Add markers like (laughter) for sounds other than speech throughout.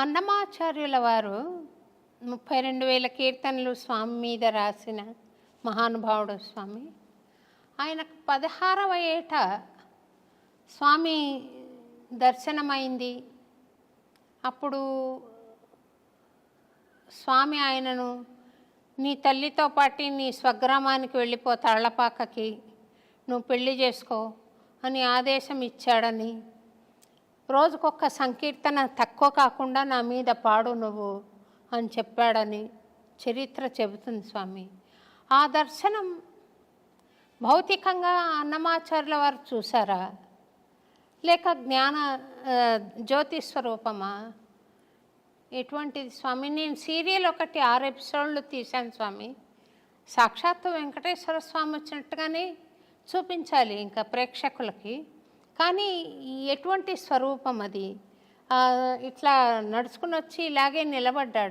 అన్నమాచార్యుల వారు ముప్పై రెండు వేల కీర్తనలు స్వామి మీద రాసిన మహానుభావుడు స్వామి. ఆయనకు పదహారవ ఏట స్వామి దర్శనమైంది. అప్పుడు స్వామి ఆయనను నీ తల్లితో పాటు నీ స్వగ్రామానికి వెళ్ళిపో తళ్ళపాకకి నువ్వు పెళ్ళి చేసుకో అని ఆదేశం ఇచ్చాడని రోజుకొక సంకీర్తన తక్కువ కాకుండా నా మీద పాడు నువ్వు అని చెప్పాడని చరిత్ర చెబుతుంది స్వామి. ఆ దర్శనం భౌతికంగా అన్నమాచార్యుల వారు చూసారా? లేక జ్ఞాన జ్యోతి స్వరూపమా? ఎటువంటిది స్వామి. నేను సీరియల్ ఒకటి ఆరు ఎపిసోడ్లు తీశాను స్వామి. సాక్షాత్తు వెంకటేశ్వర స్వామి వచ్చినట్టుగానే చూపించాలి ఇంకా ప్రేక్షకులకి. కానీ ఎటువంటి స్వరూపం అది? ఇట్లా నడుచుకుని వచ్చి ఇలాగే నిలబడ్డా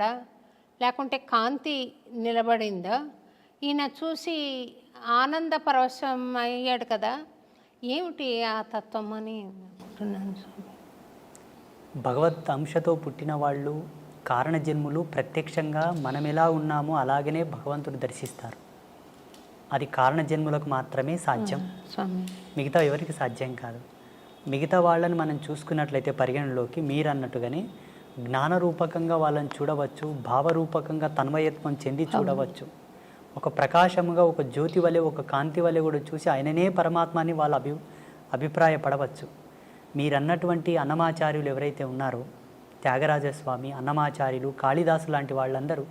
లేకుంటే కాంతి నిలబడిందా? ఈయన చూసి ఆనంద పరవశం అయ్యాడు కదా. ఏమిటి ఆ తత్వం అని స్వామి. భగవత్ అంశతో పుట్టిన వాళ్ళు కారణజన్ములు ప్రత్యక్షంగా మనం ఎలా ఉన్నామో అలాగనే భగవంతుడు దర్శిస్తారు. అది కారణజన్ములకు మాత్రమే సాధ్యం. స్వామి. మిగతా ఎవరికి సాధ్యం కాదు. మిగతా వాళ్ళని మనం చూసుకున్నట్లయితే పరిగణలోకి మీరు అన్నట్టుగానే జ్ఞానరూపకంగా వాళ్ళని చూడవచ్చు భావరూపకంగా తన్మయత్వం చెంది చూడవచ్చు. ఒక ప్రకాశముగా ఒక జ్యోతి వలె ఒక కాంతి వలె కూడా చూసి ఆయననే పరమాత్మని వాళ్ళు అభి అభిప్రాయపడవచ్చు. మీరన్నటువంటి అన్నమాచార్యులు ఎవరైతే ఉన్నారో త్యాగరాజస్వామి అన్నమాచార్యులు కాళిదాసు లాంటి వాళ్ళందరూ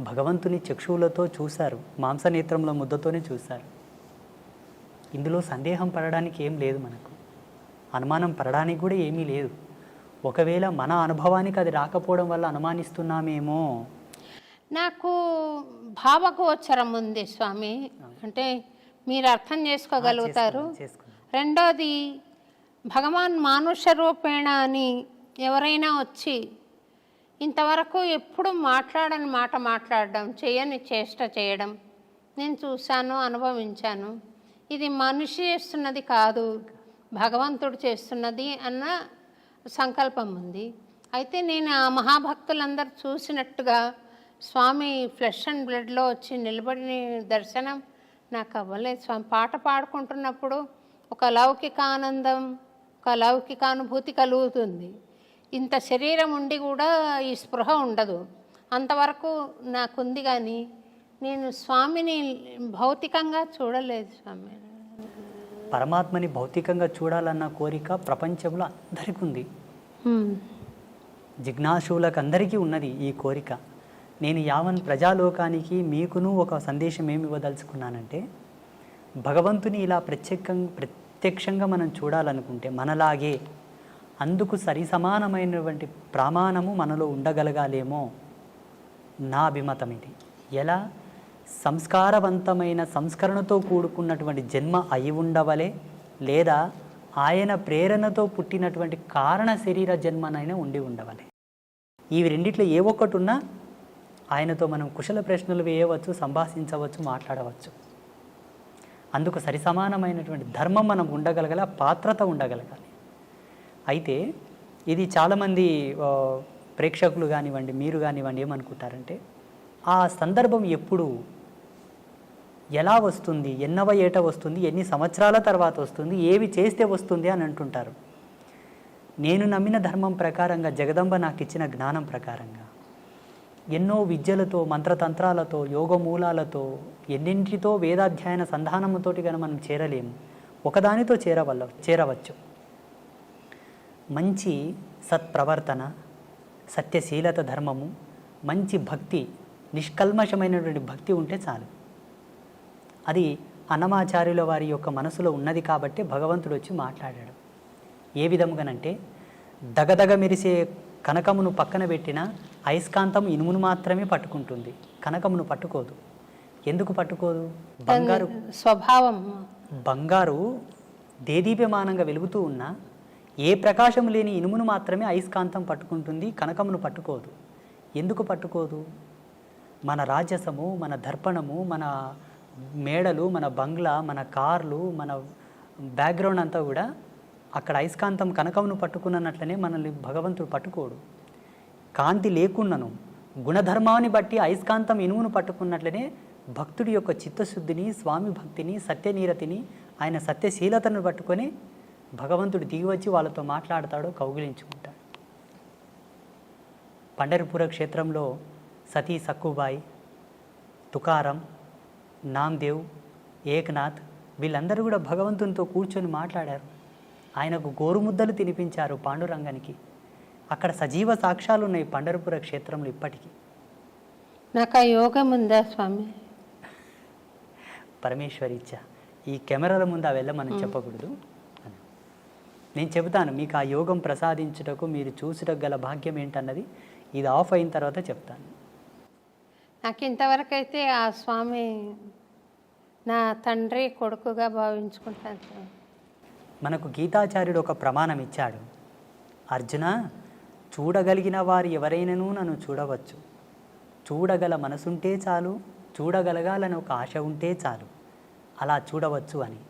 భగవంతుని చక్షువులతో చూశారు మాంసనేత్రంలో ముద్దతోనే చూశారు. ఇందులో సందేహం పడడానికి ఏం లేదు మనకు. అనుమానం పడడానికి కూడా ఏమీ లేదు. ఒకవేళ మన అనుభవానికి అది రాకపోవడం వల్ల అనుమానిస్తున్నామేమో. నాకు భావగోచరం ఉంది స్వామి. అంటే మీరు అర్థం చేసుకోగలుగుతారు. రెండోది భగవాన్ మానుష రూపేణ అని ఎవరైనా వచ్చి ఇంతవరకు ఎప్పుడు మాట్లాడని మాట మాట్లాడడం చేయని చేష్ట చేయడం నేను చూశాను అనుభవించాను. ఇది మనిషి చేస్తున్నది కాదు. భగవంతుడు చేస్తున్నది అన్న సంకల్పం ఉంది. అయితే నేను ఆ మహాభక్తులందరూ చూసినట్టుగా స్వామి ఫ్లెష్ అండ్ బ్లడ్లో వచ్చి నిలబడిన దర్శనం నాకు అవ్వలేదు. స్వామి పాట పాడుకుంటున్నప్పుడు ఒక లౌకిక ఆనందం ఒక లౌకిక అనుభూతి కలుగుతుంది. ఇంత శరీరం ఉండి కూడా ఈ స్పృహ ఉండదు. అంతవరకు నాకుంది కానీ నేను స్వామిని భౌతికంగా చూడలేదు స్వామి. పరమాత్మని భౌతికంగా చూడాలన్న కోరిక ప్రపంచంలో అందరికీ ఉంది. జిజ్ఞాసులకు అందరికీ ఉన్నది ఈ కోరిక. నేను యావన్ ప్రజాలోకానికి మీకును ఒక సందేశం ఏమి ఇవ్వదలుచుకున్నానంటే భగవంతుని ఇలా ప్రత్యేకంగా ప్రత్యక్షంగా మనం చూడాలనుకుంటే మనలాగే అందుకు సరి సమానమైనటువంటి ప్రమాణము మనలో ఉండగలగాలేమో నా అభిమతం ఇది. ఎలా? సంస్కారవంతమైన సంస్కరణతో కూడుకున్నటువంటి జన్మ అయి ఉండవలే లేదా ఆయన ప్రేరణతో పుట్టినటువంటి కారణ శరీర జన్మనైనా ఉండి ఉండవలే. ఇవి రెండిట్లో ఏ ఒక్కటి ఉన్నా ఆయనతో మనం కుశల ప్రశ్నలు వేయవచ్చు సంభాషించవచ్చు మాట్లాడవచ్చు. అందుకు సరి సమానమైనటువంటి ధర్మం మనం ఉండగలగాలి పాత్రత ఉండగలగాలి. అయితే ఇది చాలామంది ప్రేక్షకులు కానివ్వండి మీరు కానివ్వండి ఏమనుకుంటారంటే ఆ సందర్భం ఎప్పుడు ఎలా వస్తుంది ఎన్నవ ఏట వస్తుంది ఎన్ని సంవత్సరాల తర్వాత వస్తుంది ఏవి చేస్తే వస్తుంది అని అంటుంటారు. నేను నమ్మిన ధర్మం ప్రకారంగా జగదంబ నాకు ఇచ్చిన జ్ఞానం ప్రకారంగా ఎన్నో విద్యలతో మంత్రతంత్రాలతో యోగమూలాలతో ఎన్నింటితో వేదాధ్యయన సంధానముతోటి కనుక మనం చేరలేము. ఒకదానితో చేరవల్ల చేరవచ్చు. మంచి సత్ప్రవర్తన సత్యశీలత ధర్మము మంచి భక్తి నిష్కల్మషమైనటువంటి భక్తి ఉంటే చాలు. అది అన్నమాచార్యుల వారి యొక్క మనసులో ఉన్నది కాబట్టి భగవంతుడు వచ్చి మాట్లాడాడు. ఏ విధముగానంటే దగదగ మెరిసే కనకమును పక్కన పెట్టిన అయస్కాంతం ఇనుమును మాత్రమే పట్టుకుంటుంది. కనకమును పట్టుకోదు. ఎందుకు పట్టుకోదు? బంగారు స్వభావం. బంగారు దేదీప్యమానంగా వెలుగుతూ ఉన్న ఏ ప్రకాశం లేని ఇనుమును మాత్రమే అయస్కాంతం పట్టుకుంటుంది కనకమును పట్టుకోదు. ఎందుకు పట్టుకోదు? మన రాజసము మన దర్పణము మన మేడలు మన బంగ్లా మన కార్లు మన బ్యాక్గ్రౌండ్ అంతా కూడా అక్కడ అయస్కాంతం కనకమును పట్టుకున్నట్లనే మనల్ని భగవంతుడు పట్టుకోడు. కాంతి లేకున్నను గుణధర్మాన్ని బట్టి అయస్కాంతం ఇనుమును పట్టుకున్నట్లనే భక్తుడి యొక్క చిత్తశుద్ధిని స్వామి భక్తిని సత్యనీరతిని ఆయన సత్యశీలతను పట్టుకొని భగవంతుడు దిగివచ్చి వాళ్ళతో మాట్లాడతాడు కౌగిలించుకుంటాడు. పండరిపుర క్షేత్రంలో సతీ సక్కుబాయి తుకారం నామ్దేవ్ ఏక్నాథ్ వీళ్ళందరూ కూడా భగవంతునితో కూర్చొని మాట్లాడారు. ఆయనకు గోరుముద్దలు తినిపించారు పాండురంగానికి. అక్కడ సజీవ సాక్ష్యాలు ఉన్నాయి పండరపుర క్షేత్రంలో ఇప్పటికీ. నాకు ఆ యోగం ఉందా స్వామి? పరమేశ్వరి ఇచ్చ ఈ కెమెరాల ముందు అవి మనం చెప్పకూడదు. అని. నేను చెబుతాను మీకు ఆ యోగం ప్రసాదించుటకు మీరు చూసుటకు గల భాగ్యం ఏంటన్నది ఇది ఆఫ్ అయిన తర్వాత చెప్తాను. నాకు ఇంతవరకు అయితే ఆ స్వామి నా తండ్రి కొడుకుగా భావించుకుంటాను మనకు గీతాచార్యుడు ఒక ప్రమాణం ఇచ్చాడు. అర్జున చూడగలిగిన వారు ఎవరైనను నన్ను చూడవచ్చు. చూడగల మనసుంటే చాలు చూడగలగాలని ఒక ఆశ ఉంటే చాలు. అలా చూడవచ్చు అని.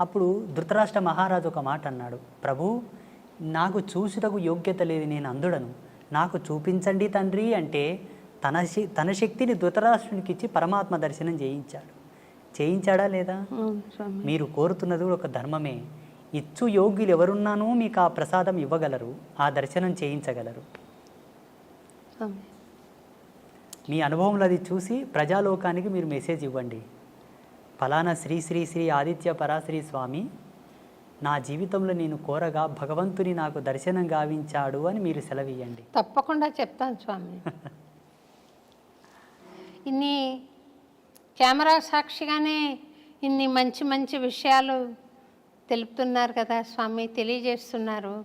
అప్పుడు ధృతరాష్ట్ర మహారాజు ఒక మాట అన్నాడు. ప్రభు నాకు చూసుటకు యోగ్యత లేదు నేను అందుడను. నాకు చూపించండి తండ్రి అంటే తన తన శక్తిని ధృతరాష్ట్రునికి ఇచ్చి పరమాత్మ దర్శనం చేయించాడు. చేయించాడా లేదా? మీరు కోరుతున్నది కూడా ఒక ధర్మమే. ఇచ్చు యోగ్యులు ఎవరున్నానో మీకు ఆ ప్రసాదం ఇవ్వగలరు ఆ దర్శనం చేయించగలరు. మీ అనుభవంలో అది చూసి ప్రజాలోకానికి మీరు మెసేజ్ ఇవ్వండి. ఫలానా శ్రీ శ్రీ శ్రీ ఆదిత్య పరాశ్రీ స్వామి నా జీవితంలో నేను కోరగా భగవంతుని నాకు దర్శనం గావించాడు అని మీరు సెలవియండి తప్పకుండా చెప్తాను స్వామి. (laughs) ఇన్ని కెమెరా సాక్షిగానే ఇన్ని మంచి మంచి విషయాలు తెలుపుతున్నారు కదా స్వామి తెలియజేస్తున్నారు.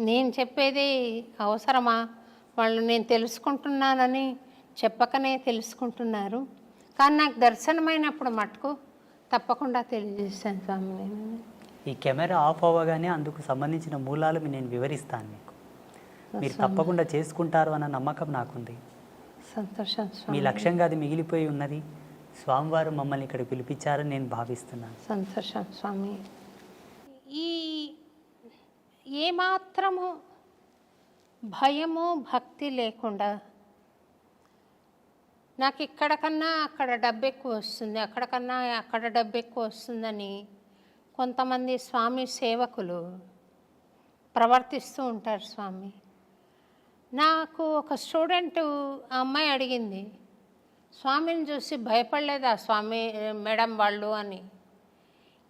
నేను చెప్పేది అవసరమా? వాళ్ళు నేను తెలుసుకుంటున్నానని చెప్పకనే తెలుసుకుంటున్నారు. కానీ నాకు దర్శనమైనప్పుడు మటుకు తప్పకుండా తెలియజేస్తాను స్వామి. నేను ఈ కెమెరా ఆఫ్ అవ్వగానే అందుకు సంబంధించిన మూలాలు నేను వివరిస్తాను మీకు. మీరు తప్పకుండా చేసుకుంటారు అన్న నమ్మకం నాకుంది. సంతోషం మీ లక్ష్యంగా అది మిగిలిపోయి ఉన్నది. స్వామివారు మమ్మల్ని ఇక్కడ పిలిపించారని నేను భావిస్తున్నాను. సంతోషం స్వామి. ఈ ఏమాత్రము భయము భక్తి లేకుండా నాకు ఇక్కడ కన్నా అక్కడ డబ్బు ఎక్కువ వస్తుంది అక్కడ కన్నా అక్కడ డబ్బు ఎక్కువ వస్తుందని కొంతమంది స్వామి సేవకులు ప్రవర్తిస్తూ ఉంటారు స్వామి. నాకు ఒక స్టూడెంట్ ఆ అమ్మాయి అడిగింది స్వామిని చూసి భయపడలేదా స్వామి మేడం వాళ్ళు? అని.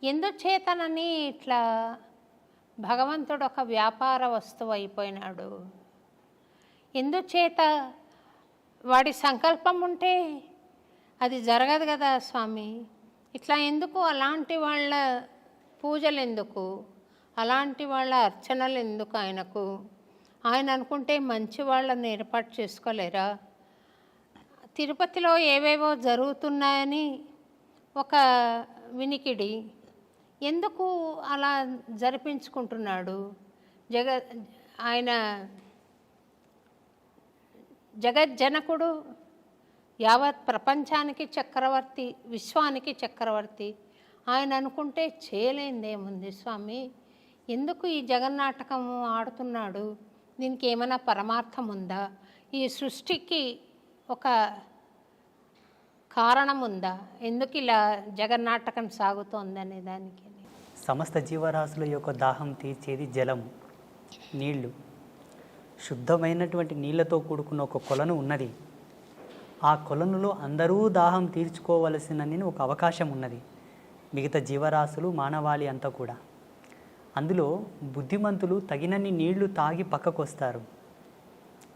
ఎందుచేతనని ఇట్లా భగవంతుడు ఒక వ్యాపార వస్తువు అయిపోయినాడు. ఎందుచేత వాడి సంకల్పం ఉంటే అది జరగదు కదా స్వామి. ఇట్లా ఎందుకు? అలాంటి వాళ్ళ పూజలు ఎందుకు అలాంటి వాళ్ళ అర్చనలు ఎందుకు ఆయనకు? ఆయన అనుకుంటే మంచి వాళ్ళని ఏర్పాటు చేసుకోలేరా? తిరుపతిలో ఏవేవో జరుగుతున్నాయని ఒక వినికిడి. ఎందుకు అలా జరిపించుకుంటున్నాడు? జగ ఆయన జగజ్జనకుడు యావత్ ప్రపంచానికి చక్రవర్తి విశ్వానికి చక్రవర్తి. ఆయన అనుకుంటే చేయలేనిదేముంది స్వామి? ఎందుకు ఈ జగన్నాటకము ఆడుతున్నాడు? దీనికి ఏమైనా పరమార్థం ఉందా ఈ సృష్టికి ఒక కారణం ఉందా ఎందుకు ఇలా జగన్నాటకం సాగుతోందనే దానికి? సమస్త జీవరాశుల యొక్క దాహం తీర్చేది జలం నీళ్ళు. శుద్ధమైనటువంటి నీళ్ళతో కూడుకున్న ఒక కొలను ఉన్నది. ఆ కొలనులో అందరూ దాహం తీర్చుకోవలసినని ఒక అవకాశం ఉన్నది మిగతా జీవరాశులు మానవాళి అంతా కూడా. అందులో బుద్ధిమంతులు తగినన్ని నీళ్ళు తాగి పక్కకు వస్తారు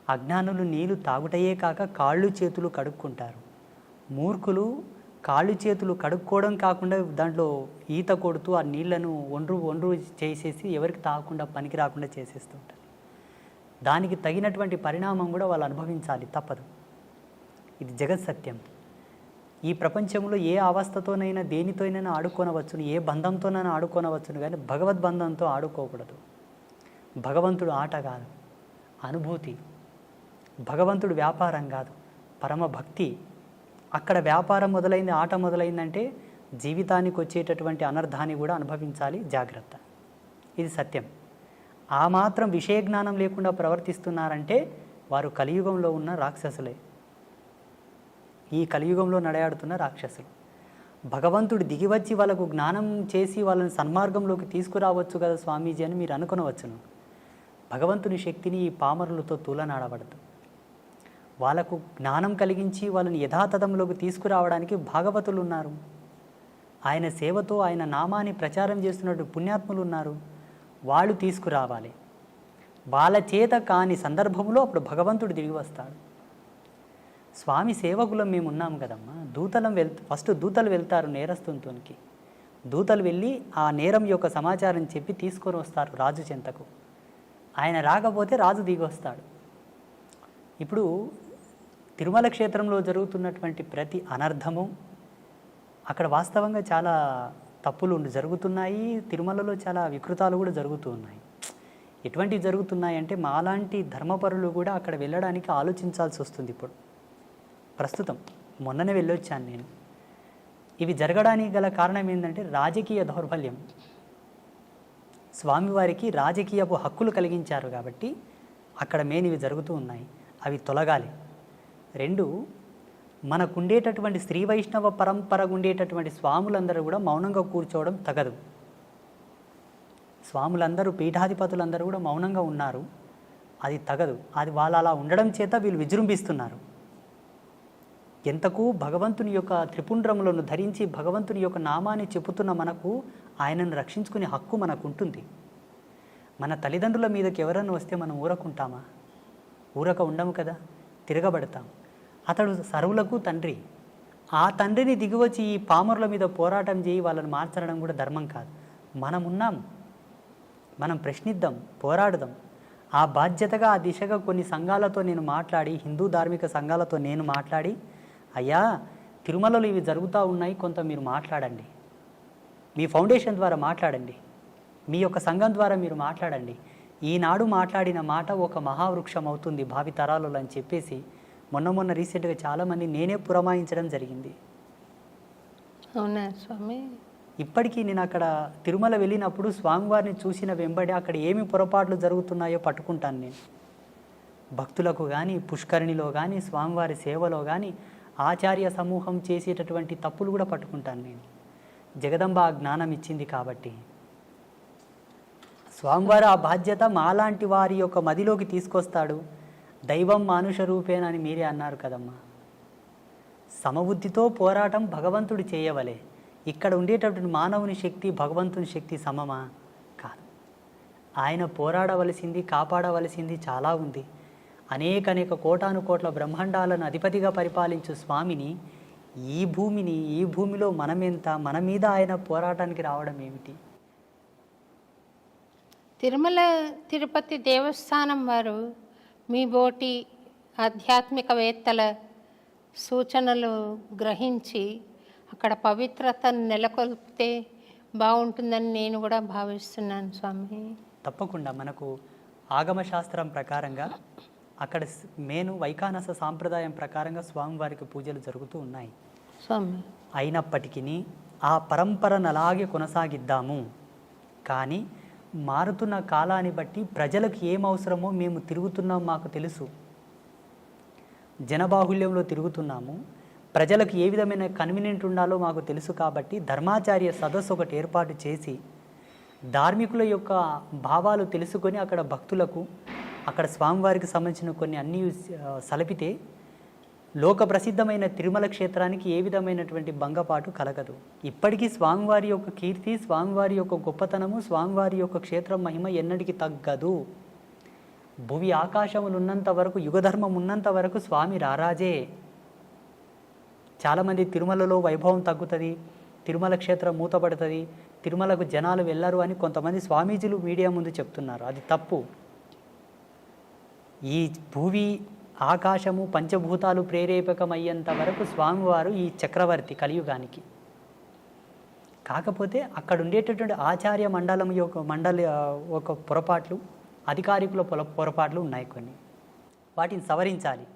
అజ్ఞానులు నీళ్ళు తాగుటయే కాక కాళ్ళు చేతులు కడుక్కుంటారు. మూర్ఖులు కాళ్ళు చేతులు కడుక్కోవడం కాకుండా దాంట్లో ఈత కొడుతూ ఆ నీళ్ళను ఒండ్రు ఒండ్రు చేసేసి ఎవరికి తాగకుండా పనికి రాకుండా చేసేస్తుంటారు. దానికి తగినటువంటి పరిణామం కూడా వాళ్ళు అనుభవించాలి తప్పదు. ఇది జగత్ సత్యం ఈ ప్రపంచంలో ఏ అవస్థతోనైనా దేనితోనైనా ఆడుకోనవచ్చును ఏ బంధంతోనైనా ఆడుకోనవచ్చును కానీ భగవద్బంధంతో ఆడుకోకూడదు. భగవంతుడు ఆట కాదు అనుభూతి. భగవంతుడు వ్యాపారం కాదు పరమ భక్తి. అక్కడ వ్యాపారం మొదలైంది ఆట మొదలైందంటే జీవితానికి వచ్చేటటువంటి అనర్థాన్ని కూడా అనుభవించాలి జాగ్రత్త. ఇది సత్యం. ఆ మాత్రం విషయ జ్ఞానం లేకుండా ప్రవర్తిస్తున్నారంటే వారు కలియుగంలో ఉన్న రాక్షసులే. ఈ కలియుగంలో నడయాడుతున్న రాక్షసులు. భగవంతుడు దిగివచ్చి వాళ్ళకు జ్ఞానం చేసి వాళ్ళని సన్మార్గంలోకి తీసుకురావచ్చు కదా స్వామీజీ అని మీరు అనుకునవచ్చును. భగవంతుని శక్తిని ఈ పామరులతో తూలనాడబడదు. వాళ్ళకు జ్ఞానం కలిగించి వాళ్ళని యథాతథంలోకి తీసుకురావడానికి భాగవతులు ఉన్నారు ఆయన సేవతో ఆయన నామాన్ని ప్రచారం చేస్తున్నట్టు పుణ్యాత్ములు ఉన్నారు వాళ్ళు తీసుకురావాలి. వాళ్ళ చేత కాని సందర్భంలో అప్పుడు భగవంతుడు దిగి వస్తాడు స్వామి సేవకులం మేము ఉన్నాం కదమ్మా. దూతలం వెళ్ ఫస్ట్ దూతలు వెళ్తారు నేరస్తుంతోనికి దూతలు వెళ్ళి ఆ నేరం యొక్క సమాచారం చెప్పి తీసుకొని వస్తారు రాజు చెంతకు. ఆయన రాకపోతే రాజు దిగొస్తాడు. ఇప్పుడు తిరుమల క్షేత్రంలో జరుగుతున్నటువంటి ప్రతి అనర్థము అక్కడ వాస్తవంగా చాలా తప్పులు జరుగుతున్నాయి. తిరుమలలో చాలా వికృతాలు కూడా జరుగుతూ ఉన్నాయి. ఎటువంటివి జరుగుతున్నాయి అంటే మాలాంటి ధర్మపరులు కూడా అక్కడ వెళ్ళడానికి ఆలోచించాల్సి వస్తుంది ఇప్పుడు. ప్రస్తుతం మొన్ననే వెళ్ళొచ్చాను నేను. ఇవి జరగడానికి గల కారణం ఏంటంటే రాజకీయ దౌర్బల్యం. స్వామివారికి రాజకీయపు హక్కులు కలిగించారు కాబట్టి అక్కడ మెయిన్ ఇవి జరుగుతూ ఉన్నాయి. అవి తొలగాలి. రెండు మనకుండేటటువంటి శ్రీ వైష్ణవ పరంపర ఉండేటటువంటి స్వాములందరూ కూడా మౌనంగా కూర్చోవడం తగదు. స్వాములందరూ పీఠాధిపతులందరూ కూడా మౌనంగా ఉన్నారు. అది తగదు. అది వాళ్ళు అలా ఉండడం చేత వీళ్ళు విజృంభిస్తున్నారు. ఎంతకు భగవంతుని యొక్క త్రిపుండ్రములను ధరించి భగవంతుని యొక్క నామాన్ని చెబుతున్న మనకు ఆయనను రక్షించుకునే హక్కు మనకు ఉంటుంది మన తల్లిదండ్రుల మీదకి ఎవరైనా వస్తే మనం ఊరకుంటామా? ఊరక ఉండము కదా తిరగబడతాం. అతడు సరువులకు తండ్రి. ఆ తండ్రిని దిగివచ్చి ఈ పామరుల మీద పోరాటం చేయి వాళ్ళని మార్చడం కూడా ధర్మం కాదు. మనం ఉన్నాం మనం ప్రశ్నిద్దాం పోరాడదాం. ఆ బాధ్యతగా ఆ దిశగా కొన్ని సంఘాలతో నేను మాట్లాడి హిందూ ధార్మిక సంఘాలతో నేను మాట్లాడి అయ్యా తిరుమలలో ఇవి జరుగుతూ ఉన్నాయి కొంత మీరు మాట్లాడండి. మీ ఫౌండేషన్ ద్వారా మాట్లాడండి. మీ యొక్క సంఘం ద్వారా మీరు మాట్లాడండి. ఈనాడు మాట్లాడిన మాట ఒక మహావృక్షం అవుతుంది భావి తరాలలో అని చెప్పేసి మొన్న మొన్న రీసెంట్గా చాలామంది నేనే పురమాయించడం జరిగింది. అవునా స్వామి? ఇప్పటికీ నేను అక్కడ తిరుమల వెళ్ళినప్పుడు స్వామివారిని చూసిన వెంబడి అక్కడ ఏమి పొరపాట్లు జరుగుతున్నాయో పట్టుకుంటాను నేను. భక్తులకు కానీ పుష్కరిణిలో కానీ స్వామివారి సేవలో కానీ ఆచార్య సమూహం చేసేటటువంటి తప్పులు కూడా పట్టుకుంటాను నేను. జగదంబ ఆ జ్ఞానం ఇచ్చింది కాబట్టి. స్వామివారు ఆ బాధ్యత మాలాంటి వారి యొక్క మదిలోకి తీసుకొస్తాడు. దైవం మానుష రూపేణ అని మీరే అన్నారు కదమ్మా. సమబుద్ధితో పోరాటం భగవంతుడు చేయవలే. ఇక్కడ ఉండేటటువంటి మానవుని శక్తి భగవంతుని శక్తి సమమా? కాదు. ఆయన పోరాడవలసింది కాపాడవలసింది చాలా ఉంది. అనేక అనేక కోటాను కోట్ల బ్రహ్మాండాలను అధిపతిగా పరిపాలించు స్వామిని ఈ భూమిని ఈ భూమిలో మనమెంత మన మీద ఆయన పోరాటానికి రావడం ఏమిటి? తిరుమల తిరుపతి దేవస్థానం వారు మీ బోటి ఆధ్యాత్మికవేత్తల సూచనలు గ్రహించి అక్కడ పవిత్రతను నెలకొల్పితే బాగుంటుందని నేను కూడా భావిస్తున్నాను స్వామి. తప్పకుండా మనకు ఆగమ శాస్త్రం ప్రకారంగా అక్కడ మేను వైకానస సాంప్రదాయం ప్రకారంగా స్వామివారికి పూజలు జరుగుతూ ఉన్నాయి. స్వామి. అయినప్పటికీ ఆ పరంపరను అలాగే కొనసాగిద్దాము. కానీ మారుతున్న కాలాన్ని బట్టి ప్రజలకు ఏం అవసరమో మేము తిరుగుతున్నాం మాకు తెలుసు. జనబాహుల్యంలో తిరుగుతున్నాము. ప్రజలకు ఏ విధమైన కన్వీనియంట్ ఉండాలో మాకు తెలుసు కాబట్టి ధర్మాచార్య సదస్సు ఒకటి ఏర్పాటు చేసి ధార్మికుల యొక్క భావాలు తెలుసుకొని అక్కడ భక్తులకు అక్కడ స్వామివారికి సంబంధించిన కొన్ని అన్ని సలపితే లోక ప్రసిద్ధమైన తిరుమల క్షేత్రానికి ఏ విధమైనటువంటి భంగపాటు కలగదు. ఇప్పటికీ స్వామివారి యొక్క కీర్తి స్వామివారి యొక్క గొప్పతనము స్వామివారి యొక్క క్షేత్రం మహిమ ఎన్నటికి తగ్గదు. భువి ఆకాశములు ఉన్నంత వరకు యుగధర్మం ఉన్నంత వరకు స్వామి రారాజే. చాలామంది తిరుమలలో వైభవం తగ్గుతుంది తిరుమల క్షేత్రం మూతపడుతుంది తిరుమలకు జనాలు వెళ్ళరు అని కొంతమంది స్వామీజీలు మీడియా ముందు చెప్తున్నారు. అది తప్పు. ఈ భూమి ఆకాశము పంచభూతాలు ప్రేరేపకమయ్యేంత వరకు స్వామివారు ఈ చక్రవర్తి కలియుగానికి. కాకపోతే అక్కడ ఉండేటటువంటి ఆచార్య మండలం యొక్క మండలి ఒక పొరపాట్లు అధికారికుల పొల పొరపాట్లు ఉన్నాయి కొన్ని. వాటిని సవరించాలి.